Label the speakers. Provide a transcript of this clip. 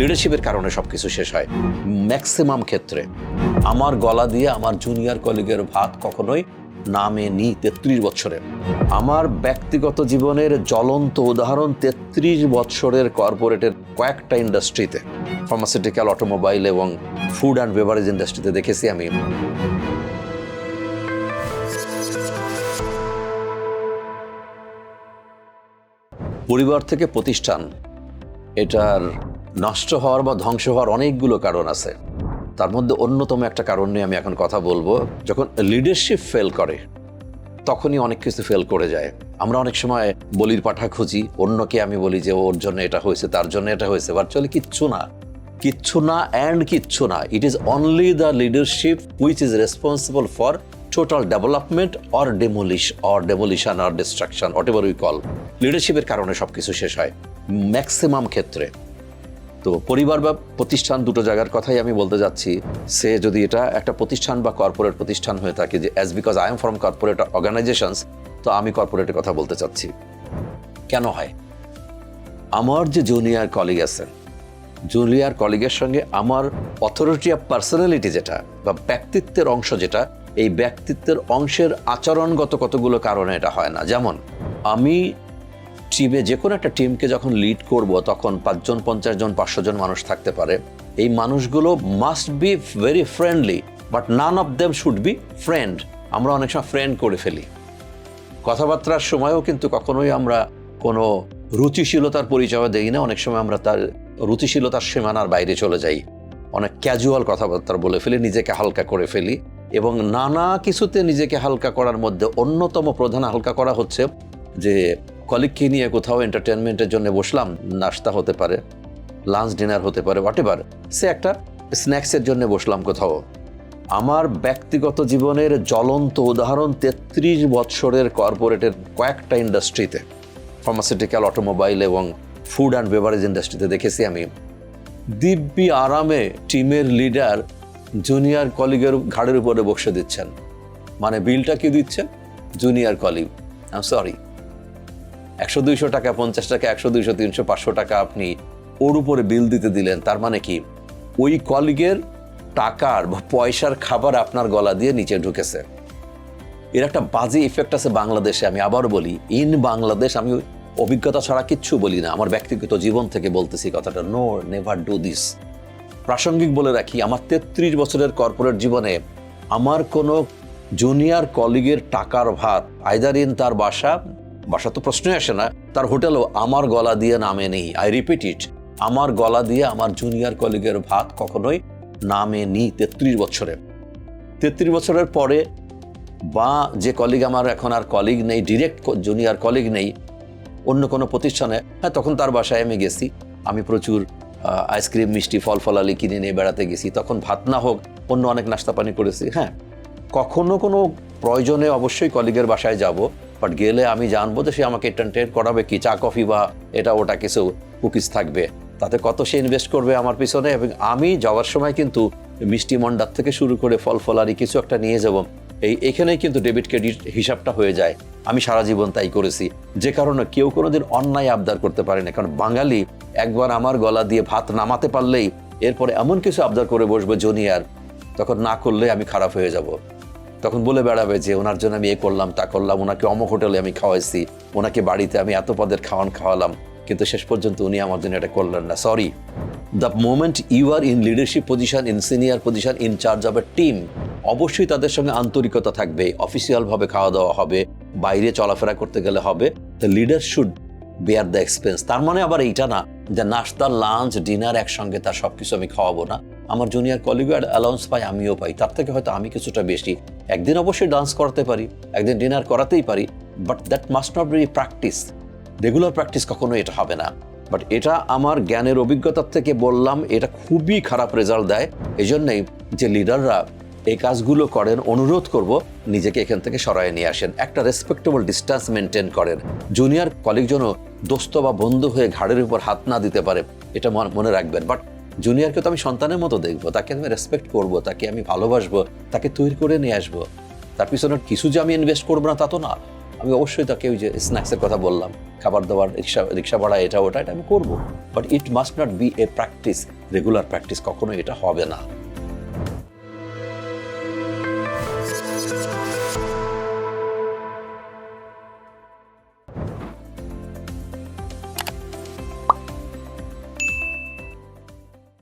Speaker 1: লিডারশিপের কারণে সব কিছু শেষ হয়। ম্যাক্সিমাম ক্ষেত্রে। আমার গলা দিয়ে আমার জুনিয়র কলিগের ভাত কখনোই নামে নি তেত্রিশ বছরে আমার ব্যক্তিগত জীবনের জ্বলন্ত উদাহরণ তেত্রিশ বছরের কর্পোরেটের কয়েকটা ইন্ডাস্ট্রিতে ফার্মাসিউটিক্যাল অটোমোবাইল এবং ফুড অ্যান্ড বেভারেজ ইন্ডাস্ট্রিতে দেখেছি আমি। পরিবার থেকে প্রতিষ্ঠান, এটার নষ্ট হওয়ার বা ধ্বংস হওয়ার অনেকগুলো কারণ আছে। তার মধ্যে অন্যতম একটা কারণ নিয়ে আমি এখন কথা বলব। যখন লিডারশিপ ফেল করে, তখনই অনেক কিছু ফেল করে যায়। আমরা অনেক সময় বলির পাঠা খুঁজি, অন্যকে আমি বলি যে, ওর জন্য এটা হয়েছে, তার জন্য এটা হয়েছে। ভার্চুয়ালি কিচ্ছু না। কিচ্ছু না অ্যান্ড কিচ্ছু না। It is only the leadership which is responsible for total development or demolish or demolition or destruction what ever we call লিডারশিপের কারণে সব কিছু শেষ হয়। ম্যাক্সিমাম ক্ষেত্রে। তো পরিবার বা প্রতিষ্ঠান দুটো জায়গার কথাই আমি বলতে যাচ্ছি। সে যদি এটা একটা প্রতিষ্ঠান বা কর্পোরেট প্রতিষ্ঠান হয়ে থাকে যে as because I am from corporate organisations তো আমি কর্পোরেটের কথা বলতে চাচ্ছি। কেন হয়? আমার যে জুনিয়র কলিগ আছেন জুনিয়র কলিগের সঙ্গে আমার অথরিটি অফ পার্সোনালিটি যেটা বা ব্যক্তিত্বের অংশ যেটা, এই ব্যক্তিত্বের অংশের আচরণগত কতগুলো কারণে এটা হয় না। যেমন, আমি টিমে যে কোনো একটা টিমকে যখন লিড করব, তখন পাঁচজন, পঞ্চাশ জন, পাঁচশো জন মানুষ থাকতে পারে। এই মানুষগুলো must be very friendly but none of them should be friend আমরা অনেক সময় ফ্রেন্ড করে ফেলি। কথাবার্তার সময়ও কিন্তু কখনোই আমরা কোনো রুচিশীলতার পরিচয় দেই না, অনেক সময় আমরা তার রুচিশীলতার সীমানার বাইরে চলে যাই। অনেক ক্যাজুয়াল কথাবার্তা বলে ফেলি, নিজেকে হালকা করে ফেলি এবং নানা কিছুতে নিজেকে হালকা করার মধ্যে অন্যতম প্রধান হালকা করা হচ্ছে যে কলিগকে নিয়ে কোথাও এন্টারটেনমেন্টের জন্য বসলাম, নাস্তা হতে পারে লাঞ্চ ডিনার হতে পারে হোয়াট এভার সে একটা স্ন্যাক্সের জন্য বসলাম কোথাও। আমার ব্যক্তিগত জীবনের জ্বলন্ত উদাহরণ তেত্রিশ বৎসরের কর্পোরেটের কয়েকটা ইন্ডাস্ট্রিতে ফার্মাসিউটিক্যাল অটোমোবাইল এবং ফুড অ্যান্ড বেভারেজ ইন্ডাস্ট্রিতে দেখেছি আমি। দিব্যি আরামে টিমের লিডার জুনিয়র কলিগের ঘাড়ের উপরে বসে দিচ্ছেন। মানে বিলটা কি দিচ্ছেন? জুনিয়র কলিগ আই সরি একশো দুইশো টাকা, পঞ্চাশ টাকা, একশো দুইশো, তিনশো, পাঁচশো টাকা আপনি ওর উপরে বিল দিতে দিলেন। তার মানে কি? ওই কলিগের টাকার বা পয়সার খাবার আপনার গলা দিয়ে নিচে ঢুকেছে। এর একটা বাজে ইফেক্ট আছে বাংলাদেশে, আমি আবার বলি। ইন বাংলাদেশ আমি অভিজ্ঞতা ছাড়া কিচ্ছু বলি না। আমার ব্যক্তিগত জীবন থেকে বলতেছি কথাটা নো নেভার ডু দিস প্রাসঙ্গিক বলে রাখি, আমার তেত্রিশ বছরের কর্পোরেট জীবনে আমার কোনো জুনিয়র কলিগের টাকার ভাত আইদার ইন তার বাসা বাসা তো প্রশ্নই আসে না। তার হোটেলও আমার গলা দিয়ে নামে নেই। আই রিপিট ইট আমার গলা দিয়ে আমার জুনিয়র কলিগের ভাত কখনোই নামে নি তেত্রিশ বছরে। তেত্রিশ বছরের পরে বা যে কলিগ আমার এখন আর কলিগ নেই ডিরেক্ট জুনিয়র কলিগ নেই, অন্য কোনো প্রতিষ্ঠানে হ্যাঁ তখন তার বাসায় আমি গেছি। আমি প্রচুর আইসক্রিম মিষ্টি, ফল ফলালি কিনে নিয়ে বেড়াতে গেছি। তখন ভাত না হোক, অন্য অনেক নাস্তা পানি করেছি হ্যাঁ। কখনো কোনো প্রয়োজনে অবশ্যই কলিগের বাসায় যাব। বাট গেলে আমি জানব যে সে আমাকে এন্টারটেন করাবে কি, চা, কফি বা এটা, ওটা কিছু কুকিজ থাকবে। তাতে কত সে ইনভেস্ট করবে আমার পিছনে এবং আমি যাওয়ার সময় কিন্তু মিষ্টি মন্ডার থেকে শুরু করে ফল, ফলারি কিছু একটা নিয়ে যাব। এই, এখানেই কিন্তু ডেবিট ক্রেডিট হিসাবটা হয়ে যায়। আমি সারা জীবন তাই করেছি। যে কারণে কেউ কোনোদিন অন্যায় আবদার করতে পারে না। কারণ বাঙালি একবার আমার গলা দিয়ে ভাত নামাতে পারলেই এরপরে এমন কিছু আবদার করে বসবে জুনিয়র। তখন না করলে আমি খারাপ হয়ে যাব। তখন বলে বেড়াবে যে ওনার জন্য আমি এ করলাম, তা করলাম, ওনাকে অমক হোটেলে আমি খাওয়াইছি, ওনাকে বাড়িতে আমি এত পদের খাওয়ান খাওয়ালাম, কিন্তু শেষ পর্যন্ত উনি আমার জন্য এটা করলেন না। Sorry the moment you are in leadership position in senior position in charge of a team অবশ্যই তাদের সঙ্গে আন্তরিকতা থাকবে অফিসিয়ালভাবে খাওয়া দাওয়া হবে, বাইরে চলাফেরা করতে গেলে হবে the leader should bear the expense তার মানে আবার এইটা না, যে নাস্তা লাঞ্চ ডিনার একসঙ্গে তার সব কিছু আমি খাওয়াবো না। আমার জুনিয়র কলিগও অ্যালাউন্স পাই আমিও পাই। তার থেকে হয়তো আমি কিছুটা বেশি। একদিন অবশ্যই ডান্স করাতে পারি, একদিন ডিনার করাতেই পারি but that must not be practice regular practice কখনো এটা হবে না। বাট এটা আমার জ্ঞানের অভিজ্ঞতার থেকে বললাম, এটা খুবই খারাপ রেজাল্ট দেয়। এই জন্যেই যে লিডাররা এই কাজগুলো করেন, অনুরোধ করব নিজেকে এখান থেকে সরায় নিয়ে আসেন। একটা রেসপেক্টেবল ডিস্টেন্স মেনটেন করেন। জুনিয়র কলিগ যেন দোস্ত বা বন্ধু হয়ে ঘাড়ের উপর হাত না দিতে পারে, এটা মনে রাখবেন। বাট জুনিয়রকে তো আমি সন্তানের মতো দেখব, তাকে আমি রেসপেক্ট করব, তাকে আমি ভালোবাসবো, তাকে তৈরি করে নিয়ে আসব। তার পিছনে কিছু যে আমি ইনভেস্ট করব না তা তো না। আমি অবশ্যই তাকে ওই যে স্ন্যাক্সের কথা বললাম, খাবার দাবার, রিক্সা রিক্সা ভাড়া, এটা, ওটা, এটা আমি করব। But it must not be a practice regular practice কখনোই এটা হবে না।